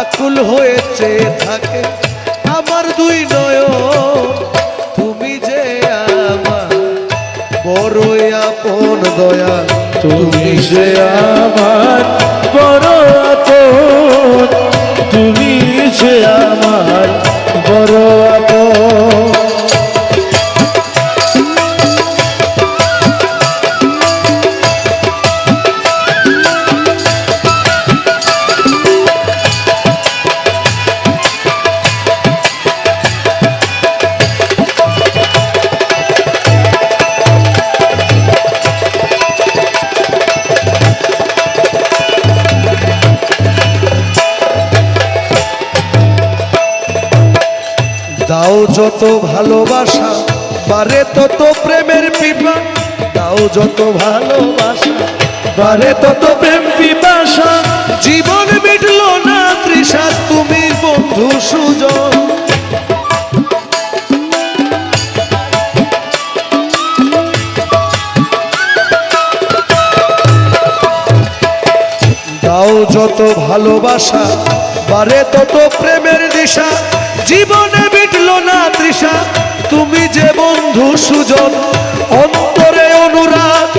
আকুল হয়েছে থাকে আমার দুই নয়ন। তুমি যে আমার বড়ই আপন দয়া, তুমি যে আমার বড় আপন, তুমি যে আমার বড় দাও যত ভালোবাসা, বারে তত প্রেমের পিপা দাও যত ভালোবাসা, বারে তত প্রেম পিপাসা। জীবন মিটলো না তৃষা, তুমি বন্ধু সুজন। দাও যত ভালোবাসা, বারে তত প্রেমের দিশা। জীবনে মিটলো না তৃষা। তুমি যে বন্ধু সুজন অন্তরে অনুরাগ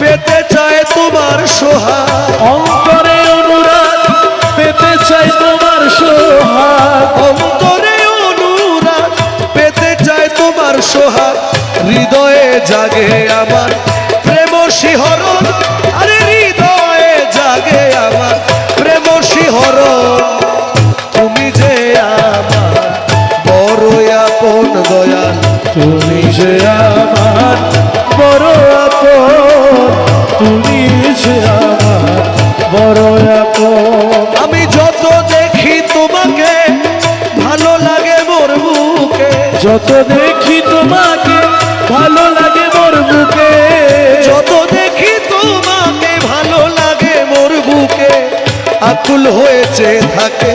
পেতে চায় তোমার সোহাগ। অন্তরে অনুরাগ পেতে চাই তোমার সোহা অন্তরে অনুরাগ পেতে চায় তোমার সোহা হৃদয়ে জাগে আমার প্রেম শিহরণ। আরে যে আমার বড় আপন তুমি যে আমার বড় আপন। আমি যত দেখি তোমাকে ভালো লাগে মোর বুকে যত দেখি তোমাকে ভালো লাগে মোর বুকে যত দেখি তোমাকে ভালো লাগে মোর বুকে। আকুল হয়েছে থাকে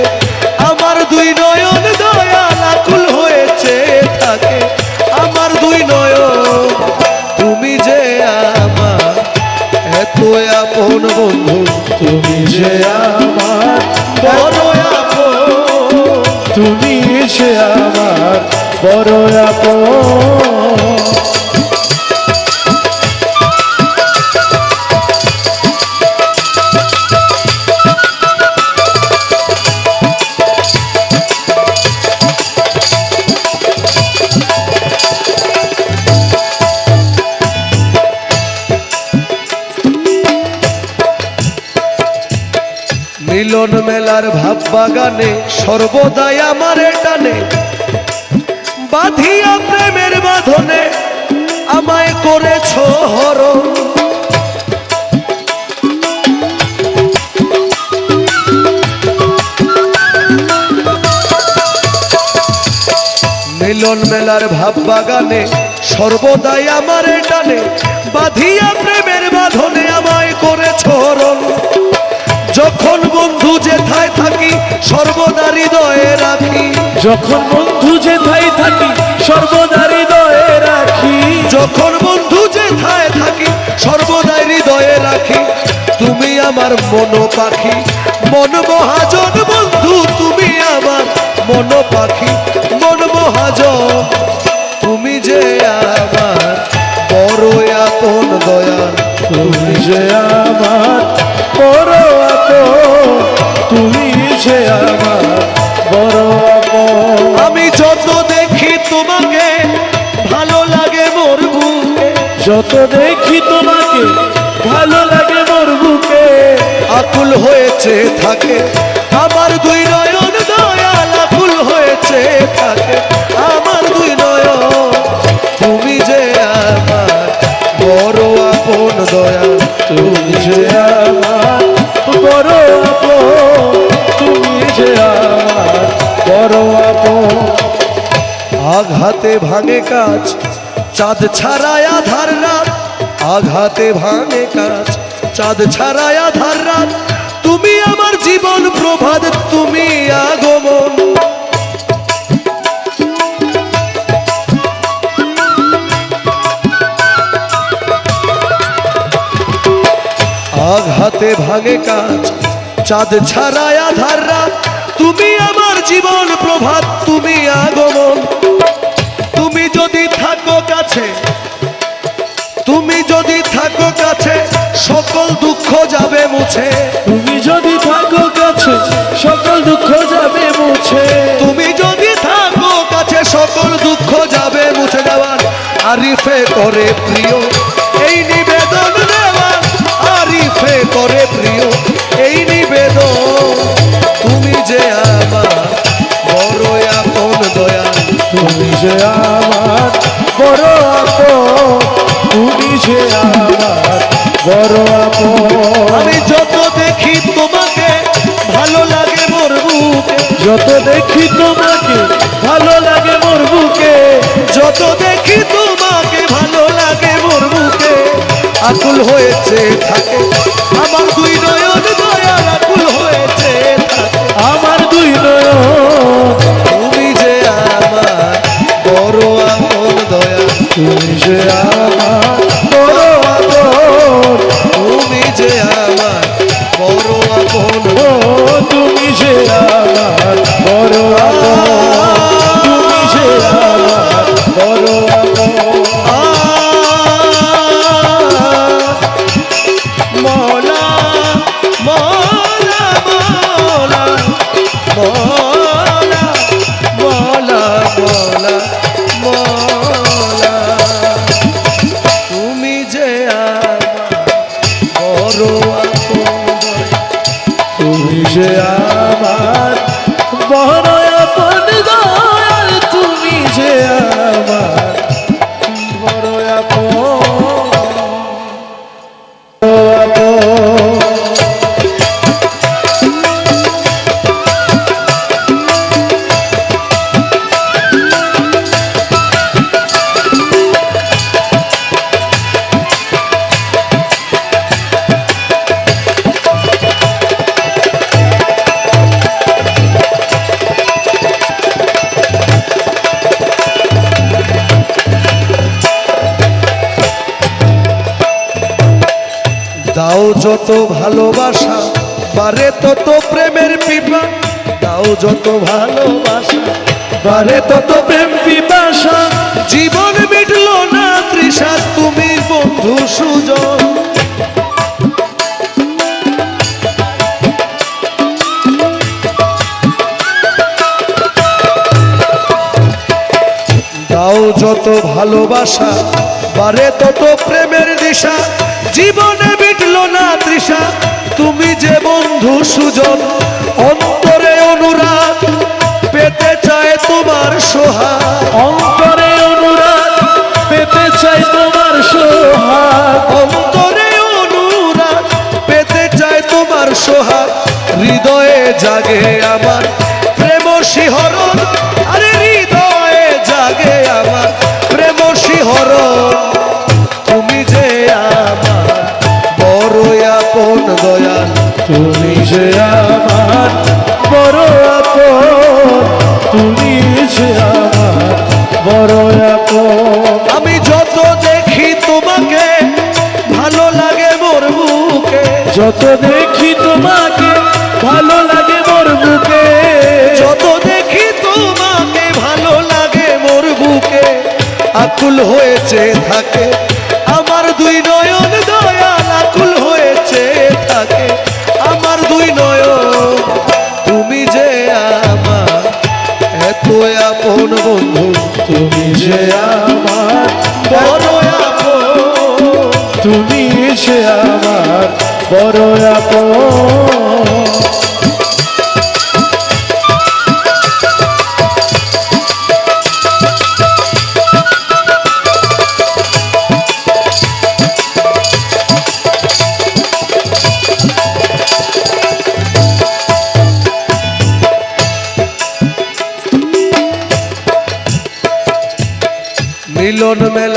আমার দুই নয়ন দয়াল আকুল এত আপন বন্ধু তুমি যে আমার বড় আপন তুমি যে আমার বড় আপন। মিলন মেলার ভাব বাগানে, সর্বদাই আমার টানে। বাঁধিয়া প্রেমের বাঁধনে আমায় করেছ হরণ। মিলন মেলার ভাব বাগানে, সর্বদাই আমার টানে। বাঁধিয়া প্রেমের বাঁধনে আমায় করেছ হরণ। যখন বন্ধু যেথায় থাকি সর্বদা হৃদয়ে রাখি। যখন বন্ধু যেথায় থাকি সর্বদা হৃদয়ে রাখি। যখন বন্ধু যেথায় থাকি সর্বদা হৃদয়ে রাখি। তুমি আমার মন পাখি। মন মহাজন বন্ধু তুমি আমার মন পাখি। মন মহাজন তুমি যে আমার বড় আপন দয়া তুমি যে আমার যত দেখি তোমাকে, ভালো লাগে মোর বুকে। আকুল হয়েছে থাকে, আমার দুই নয়ন দয়াল আকুল হয়েছে থাকে, আমার দুই নয়ন, তুমি যে আমার বড় আপন দয়াল, তুমি যে আমার বড় আপন, তুমি যে আমার বড় আপন। আঘাতে ভাঙে কাজ চাঁদ ছাড়ায় আধার রাত, আঘাতে ভাঙে কাজ। চাঁদ ছাড়ায় আধার রাত, তুমি আমার জীবন প্রভাত, তুমি আগমন। আঘাতে ভাঙে কাজ, চাঁদ ছাড়ায় আধার রাত, তুমি আমার জীবন প্রভাত, তুমি আগমন। কাছে। তুমি যদি থাকো কাছে সকল দুঃখ যাবে মুছে। তুমি যদি থাকো কাছে সকল দুঃখ যাবে মুছে। তুমি যদি থাকো কাছে সকল দুঃখ যাবে মুছে। যাওয়ার আরিফে করে প্রিয় এই নিবেদন দেওয়ার আরিফে করে প্রিয়। বড় আমি যত দেখি তোমাকে ভালো লাগে মোর বুকে। যত দেখি তোমাকে ভালো লাগে মোর বুকে। যত দেখি তোমাকে ভালো লাগে মোর বুকে। আকুল হয়েছে থাকে। আমার দুই নয়ন যে আমার বড় আপন তুমি যে যত ভালোবাসা, বারে তত প্রেমের পিপা দাও যত ভালোবাসা, বারে তত প্রেম পিপাসা। জীবন মিটল না তৃষা, তুমি বন্ধু সুজন। দাও যত ভালোবাসা, বারে তত প্রেমের দিশা। জীবনে মিটল না তৃষা। তুমি যে বন্ধু সুজন অন্তরে অনুরাগ পেতে চায় তোমার সোহা অন্তরে অনুরাগ পেতে চাই তোমার সোহা অন্তরে অনুরাগ পেতে চায় তোমার সোহা হৃদয়ে জাগে আমার প্রেম শিহরণ আপন দয়াল তুমি যে আমার বড় আপন তুমি যে আমার বড় আপন। আমি যত দেখি তোমাকে ভালো লাগে মোর বুকে যত দেখি তোমাকে ভালো লাগে মোর বুকে যত দেখি তোমাকে ভালো লাগে মোর বুকে আকুল হয়েছে থাকে তুমি আমার বড় আপন তুমি যে আমার বড় আপন।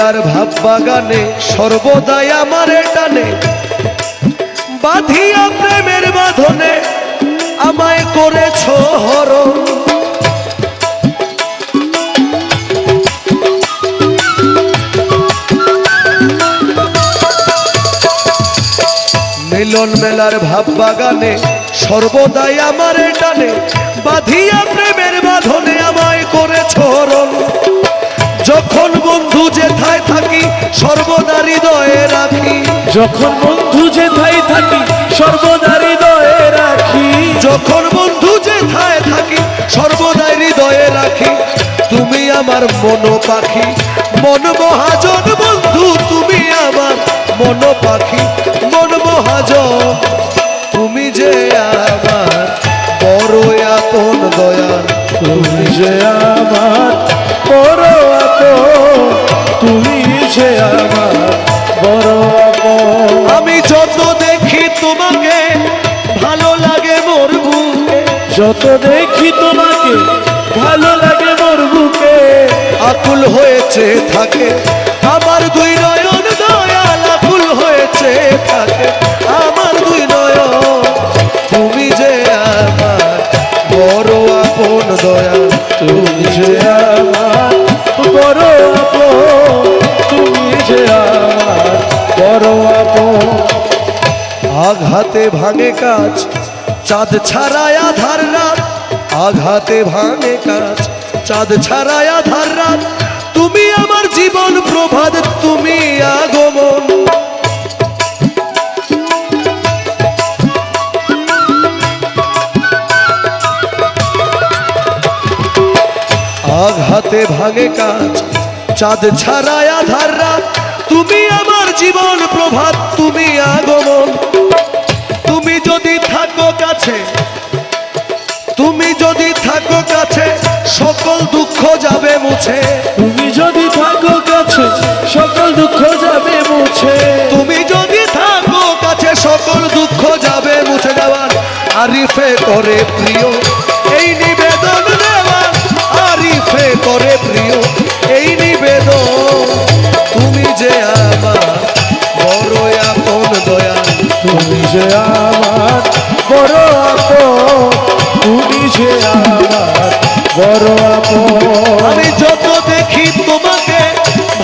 মেলার ভাব বাগানে, সর্বদাই আমারে টানে। বাঁধিয়া প্রেমের বাঁধনে আমায় করেছ হরণ। মিলন মেলার ভাব বাগানে, সর্বদাই আমার টানে। বাঁধিয়া প্রেমের বাঁধনে আমায় করে ছরণ যখন বন্ধু যেথায় থাকি সর্বদা হৃদয়ে রাখি। যখন বন্ধু যেথায় থাকি সর্বদা হৃদয়ে রাখি। যখন বন্ধু যেথায় থাকি সর্বদাই হৃদয়ে রাখি। তুমি আমার মন পাখি মন মহাজন বন্ধু তুমি আমার মন পাখি মন মহাজন। তুমি যে আমার বড় আপন দয়া তুমি যে আমার যত দেখি তোমাকে, ভালো লাগে মোর বুকে। আকুল হয়েছে থাকে, আমার দুই নয়ন দয়াল আকুল হয়েছে থাকে, আমার দুই নয়ন, তুমি যে আমার বড় আপন দয়াল, তুমি যে আমার বড় আপন, তুমি যে আমার বড় আপন। আঘাতে ভাঙে কাজ চাঁদ ছাড়ায় আধার রাত, আঘাতে ভাঙে কাজ। চাঁদ ছাড়ায় আধার রাত, তুমি আমার জীবন প্রভাত, তুমি আগমন। আঘাতে ভাঙে কাজ, চাঁদ ছাড়ায় আধার রাত, তুমি আমার জীবন প্রভাত, তুমি আগমন। কাছে তুমি যদি থাকো কাছে সকল দুঃখ যাবে মুছে। তুমি যদি থাকো কাছে সকল দুঃখ যাবে মুছে। তুমি যদি থাকো কাছে সকল দুঃখ যাবে মুছে। যাওয়ার আরিফে করে প্রিয় এই নিবেদন দেওয়ার আরিফে করে প্রিয় এই নিবেদন তুমি যে আমার বড় আপন দয়া তুমি যে আমার বড় আপন তুমি যে আমার বড় আপন। আমি যত দেখি তোমাকে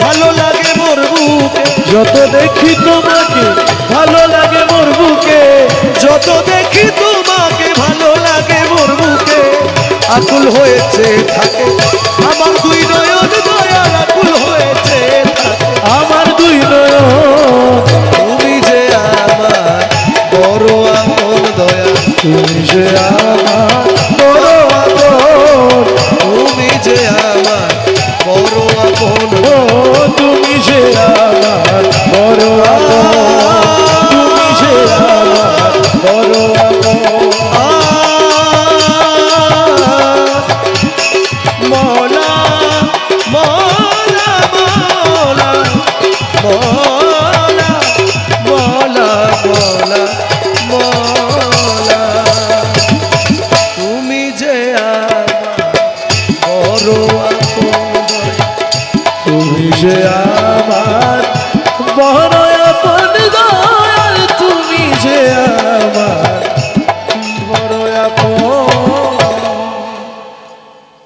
ভালো লাগে মোর বুকে। যত দেখি তোমাকে ভালো লাগে মোর বুকে। যত দেখি তোমাকে ভালো লাগে মোর বুকে। আকুল হয়েছে থাকে আমার দয়া তুমি